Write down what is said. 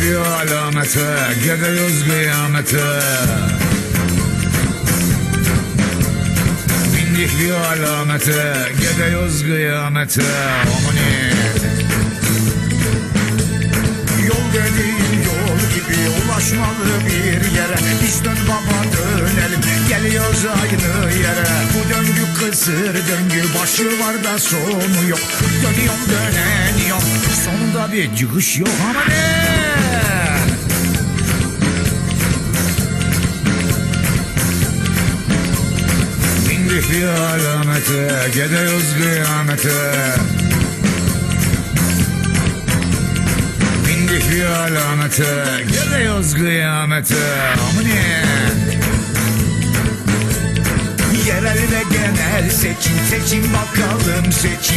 kıyamete Gidiyoruz kıyamete. Bindik bir alamete Gidiyoruz kıyamete. Amani Yol dediğin yol gibi ulaşmalı bir yere. Biz dön baba dönelim geliyoruz aynı yere. Bu döngü kısır döngü başı var da sonu yok. Dönüyorum döneniyorum. Sonunda bir çıkış yok ama ne? Bir alamete Gidiyoruz kıyamete. Bindik bir alamete Gidiyoruz kıyamete. Amani Yerel ve genel seçim seçim bakalım seçim